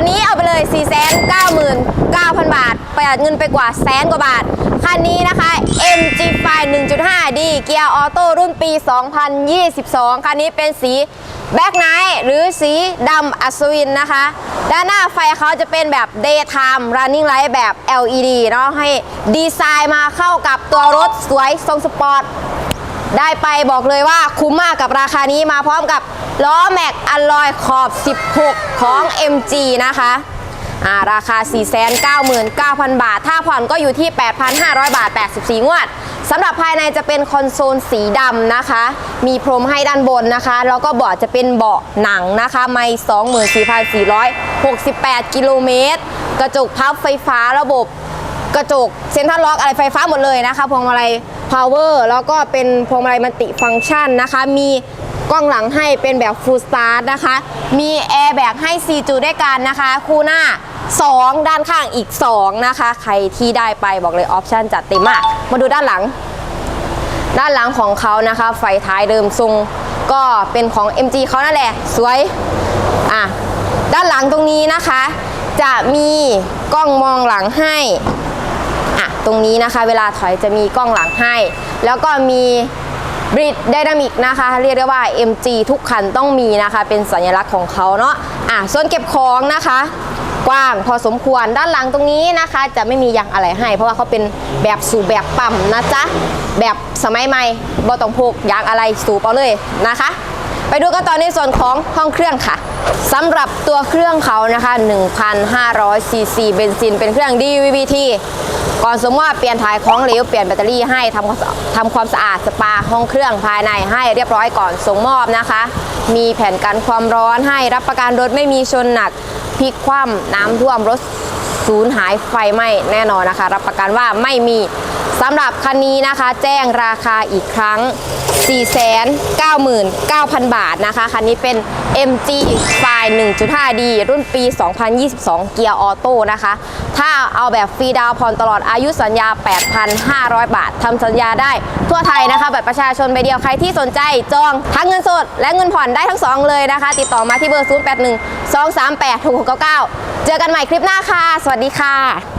วันนี้เอาไปเลย 4 9 9 0 0 0 บาท ประหยัดเงินไปกว่าแสนกว่าบาท คันนี้นะคะ MG5 1.5D เกียร์ออโต้รุ่นปี 2022 คันนี้เป็นสีแบ็กไนท์หรือสีดำอัศวินนะคะ ด้านหน้าไฟเขาจะเป็นแบบ daytime running light แบบ LED เนาะให้ดีไซน์มาเข้ากับตัวรถสวยทรงสปอร์ต ได้ไปบอกเลยว่าคุ้มมากกับราคานี้มาพร้อมกับล้อแม็กอลลอยขอบ 16 ของ MG นะคะาราคา 499,000 บาท ถ้าผ่อนก็อยู่ที่ 8,500 บาท 84 งวดสำหรับภายในจะเป็นคอนโซลสีดำนะคะ มีพรมให้ด้านบนนะคะ แล้วก็เบาะจะเป็นเบาะหนังนะคะ ไม่ 24,468 กิโลเมตร กระจกพับไฟฟ้าระบบ กระจกเซ็นทรัลล็อกอะไรไฟฟ้าหมดเลยนะคะ พวงมาลัย power แล้วก็เป็นพวงมาลัยมัลติฟังก์ชันนะคะ มีกล้องหลังให้เป็นแบบ full start นะคะ มีแอร์แบกให้ 4 จุดด้วยกันนะคะ คู่หน้า 2 ด้านข้างอีก 2 นะคะ ใครที่ได้ไปบอกเลยออปชั่นจัดเต็มมาก มาดูด้านหลัง ด้านหลังของเขานะคะ ไฟท้ายเดิมทรงก็เป็นของ MG เขานั่นแหละ สวย อะ ด้านหลังตรงนี้นะคะ จะมีกล้องมองหลังให้ ตรงนี้นะคะ เวลาถอยจะมีกล้องหลังให้ แล้วก็มีบริดไดนามิกนะคะ เรียกได้ว่า MG ทุกคันต้องมีนะคะ เป็นสัญลักษณ์ของเขาเนาะอะส่วนเก็บของนะคะ กว้างพอสมควรด้านหลังตรงนี้นะคะ จะไม่มียางอะไรให้ เพราะว่าเขาเป็นแบบสูบแบบปั๊มนะจ๊ะแบบสมัยใหม่บ่ต้องพกยางอะไรสูบเอาเลยนะคะ ไปดูกันต่อในส่วนของห้องเครื่องค่ะสำหรับตัวเครื่องเขานะคะ1,500ซีซีเบนซินเป็นเครื่อง DVBT ก่อนสมมติว่าเปลี่ยนถ่ายของเหลวเปลี่ยนแบตเตอรี่ให้ทำความสะทำความสะอาดสปาห้องเครื่องภายในให้เรียบร้อยก่อนส่งมอบนะคะ มีแผ่นกันความร้อนให้รับประกันรถไม่มีชนหนักพลิกคว่ำน้ำท่วมรถสูญหายไฟไหม้แน่นอนนะคะ รับประกันว่าไม่มีสำหรับคันนี้นะคะ แจ้งราคาอีกครั้ง 499,000 บาทนะคะ คันนี้เป็น MG f i 1.5D รุ่นปี 2022 เกียร์ออโต้นะคะ ถ้าเอาแบบฟรีดาวผ่อนตลอดอายุสัญญา 8,500 บาททำสัญญาได้ทั่วไทยนะคะแบบประชาชนใบเดียวใครที่สนใจจองทั้งเงินสด และเงินผ่อนได้ทั้งสองเลยนะคะ ติดต่อมาที่เบอร์ 081 238 6699 เจอกันใหม่คลิปหน้าค่ะ สวัสดีค่ะ